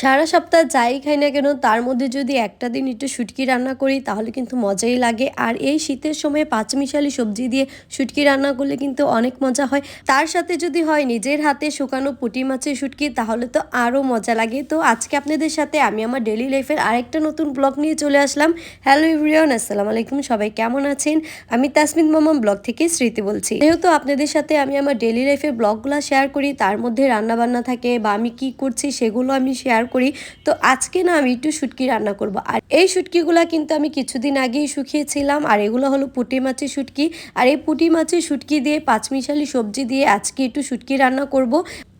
সারা সপ্তাহ যাই খাই না কেন, তার মধ্যে যদি একটা দিন একটু শুটকি রান্না করি, তাহলে কিন্তু মজাই লাগে। আর এই শীতের সময় পাঁচমিশালি সবজি দিয়ে শুটকি রান্না করলে কিন্তু অনেক মজা হয়। তার সাথে যদি হয় নিজের হাতে শুকানো পুঁটি মাছের শুটকি, তাহলে তো আরও মজা লাগে। তো আজকে আপনাদের সাথে আমি আমার ডেলি লাইফের আরেকটা নতুন ব্লগ নিয়ে চলে আসলাম। হ্যালো ইভরিওয়ান আসসালামু আলাইকুম, সবাই কেমন আছেন? আমি তাসমিন মামাম ব্লগ থেকে স্মৃতি বলছি। যেহেতু আপনাদের সাথে আমি আমার ডেলি লাইফের ব্লগগুলো শেয়ার করি, তার মধ্যে রান্না বান্না থাকে বা আমি কি করছি, সেগুলো আমি শেয়ার করি। তো আজকে না আমি একটু শুটকি রান্না করব। আর এই শুটকিগুলো কিন্তু আমি কিছুদিন আগেই শুকিয়েছিলাম। আর এগুলো হলো পুঁটি মাছের শুটকি। আর এই পুঁটি মাছের শুটকি দিয়ে পাঁচমিশালি সবজি দিয়ে আজকে একটু শুটকি রান্না করব।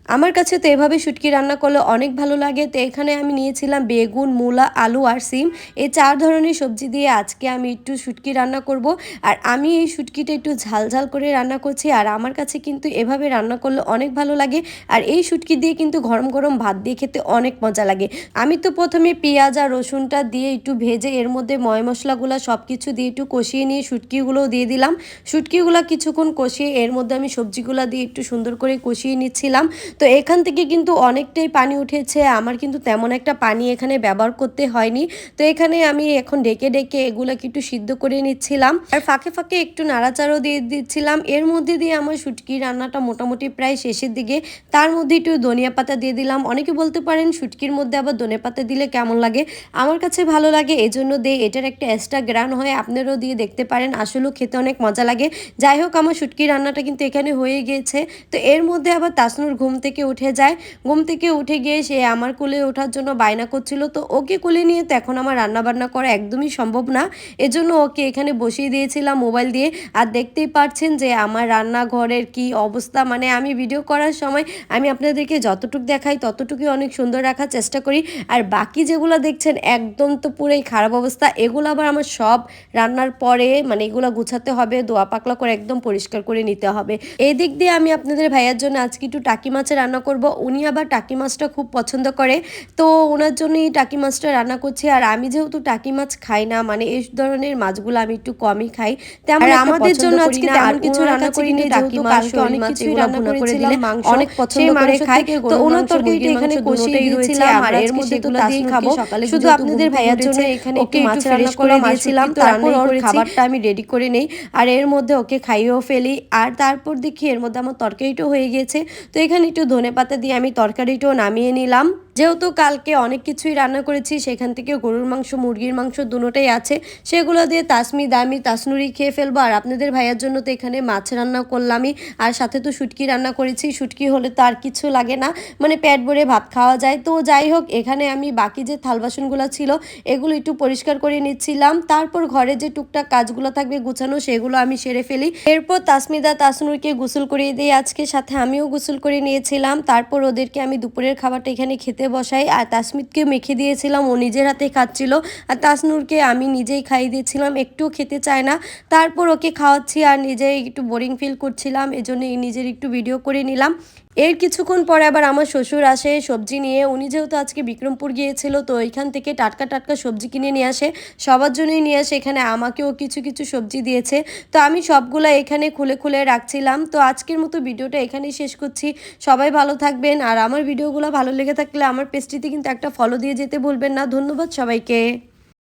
আমার কাছে তো এভাবে শুটকি রান্না করলে অনেক ভালো লাগে। তো এখানে আমি নিয়েছিলাম বেগুন, মূলা, আলু আর সিম। এই চার ধরনের সবজি দিয়ে আজকে আমি একটু শুটকি রান্না করব। আর আমি এই শুটকিটা একটু ঝাল ঝাল করে রান্না করছি। আর আমার কাছে কিন্তু এভাবে রান্না করলে অনেক ভালো লাগে। আর এই শুটকি দিয়ে কিন্তু গরম গরম ভাত দিয়ে খেতে অনেক মজা লাগে। আমি তো প্রথমে পেঁয়াজ আর রসুনটা দিয়ে একটু ভেজে এর মধ্যে ময় মশলাগুলো সব কিছু দিয়ে একটু কষিয়ে নিয়ে শুটকিগুলোও দিয়ে দিলাম। শুটকিগুলো কিছুক্ষণ কষিয়ে এর মধ্যে আমি সবজিগুলো দিয়ে একটু সুন্দর করে কষিয়ে নিচ্ছিলাম। তো এখান থেকে কিন্তু অনেকটাই পানি উঠেছে। আমার কিন্তু তেমন একটা পানি এখানে ব্যবহার করতে হয়নি। তো এখানে আমি এখন ডেকে ডেকে এগুলোকে একটু সিদ্ধ করে নিচ্ছিলাম। আর ফাঁকে ফাঁকে একটু নাড়াচাড়ও দিয়ে দিচ্ছিলাম। এর মধ্যে দিয়ে আমার শুটকি রান্নাটা মোটামুটি প্রায় শেষের দিকে। তার মধ্যে একটু ধনিয়া পাতা দিয়ে দিলাম। অনেকে বলতে পারেন শুটকির মধ্যে আবার ধনে পাতা দিলে কেমন লাগে? আমার কাছে ভালো লাগে। এজন্য দিয়ে এটার একটা এক্সট্রা গ্রান হয়। আপনারাও দিয়ে দেখতে পারেন। আসলেও খেতে অনেক মজা লাগে। যাই হোক, আমার শুটকি রান্নাটা কিন্তু এখানে হয়ে গিয়েছে। তো এর মধ্যে আবার তাসনুর ঘুম থেকে উঠে যায়। ঘুম থেকে উঠে গিয়ে সে আমার কোলে ওঠার জন্য বায়না করছিল। তো ওকে কোলে নিয়ে তো এখন আমার রান্না বান্না করা একদমই সম্ভব না। এজন্য ওকে এখানে বসিয়ে দিয়েছিলাম মোবাইল দিয়ে। আর দেখতেই পাচ্ছেন যে আমার রান্নাঘরের কি অবস্থা। মানে আমি ভিডিও করার সময় আমি আপনাদেরকে যতটুকু দেখাই ততটুকুই অনেক সুন্দর রাখার চেষ্টা করি। আর বাকি যেগুলো দেখছেন একদম তো পুরোই খারাপ অবস্থা। এগুলো আবার আমার সব রান্নার পরে মানে এগুলো গুছাতে হবে দোয়া পাকলা করে একদম পরিষ্কার করে নিতে হবে। এই দিক দিয়ে আমি আপনাদের ভাইয়ার জন্য আজকে একটু টাকি মাছের রান্না করব। উনি আবার টাকি মাছটা খুব পছন্দ করে। তো ওনার জন্যই টাকি মাছটা রান্না করছি। আর আমি যেহেতু টাকি মাছ খাই না মানে এই ধরনের মাছগুলো আমি একটু কমই খাই। তেমন আমাদের জন্য আজকে তেমন কিছু রান্না করিনি টাকি মাছ অনেক কিছুই রান্না করে দিলে মাংস অনেক পছন্দ করে খাই তো ওনার তরকারিটা এখানে কষিয়ে দিয়েছিলাম। আর এর মধ্যে এগুলো দিয়ে খাব। শুধু আপনাদের ভাইয়ার জন্য এখানে একটু মাছ রান্না করে দিয়েছিলাম। তারপর ওর খাবারটা আমি রেডি করে নেই। আর এর মধ্যে ওকে খাইয়েও ফেলি। আর তারপর দেখি এর মধ্যে আমার তরকারিটাও হয়ে গিয়েছে। তো এখানে একটু ধনে পাতা দিয়ে আমি তরকারিটাও নামিয়ে নিলাম। যেহেতু কালকে অনেক কিছুই রান্না করেছি, সেখান থেকে গরুর মাংস, মুরগির মাংস দুটোটাই আছে। সেগুলো দিয়ে তাসমি, দামি তাসনুরি খেয়ে ফেলব। আর আপনাদের ভাইয়ার জন্য তো এখানে মাছ রান্না করলামই। আর সাথে তো শুটকি রান্না করেছি। শুটকি হলে তো আর কিছু লাগে না। মানে পেট ভরে ভাত খাওয়া যায়। তো যাই হোক, এখানে আমি বাকি যে থাল বাসনগুলো ছিল, এগুলো একটু পরিষ্কার করে নিচ্ছিলাম। তারপর ঘরে যে টুকটাক কাজগুলো থাকবে গুছানো, সেগুলো আমি সেরে ফেলি। এরপর তাসমিদা তাসনুরকে গোসল করিয়ে দিয়ে আজকে সাথে আমিও গোসল করে নিয়েছিলাম। তারপর ওদেরকে আমি দুপুরের খাবারটা এখানে খেতে বসাই, আর তাসমিতকে মেখে দিয়েছিলাম। ও নিজের হাতে খাচ্ছিল। আর তাসনুরকে আমি নিজেই খাইয়ে দিয়েছিলাম। একটুও খেতে চায় না। তারপর ওকে খাওয়াচ্ছি আর নিজেই একটু বোরিং ফিল করছিলাম। এজন্য নিজের একটু ভিডিও করে নিলাম। এর কিছুক্ষণ পরে আবার আমার শ্বশুর আসে, সবজি নিয়ে। উনি যেহেতু আজকে বিক্রমপুর গিয়েছিল, তো ওইখান থেকে টাটকা টাটকা সবজি কিনে নিয়ে আসে। সবার জন্যই নিয়ে আসে এখানে, আমাকেও কিছু কিছু সবজি দিয়েছে। তো আমি সবগুলো এখানে খুলে খুলে রাখছিলাম। তো আজকের মতো ভিডিওটা এখানেই শেষ করছি। সবাই ভালো থাকবেন, আর আমার ভিডিওগুলো ভালো লেগে থাকলে আমার পেজটিতে কিন্তু একটা ফলো দিয়ে যেতে ভুলবেন না। ধন্যবাদ সবাইকে।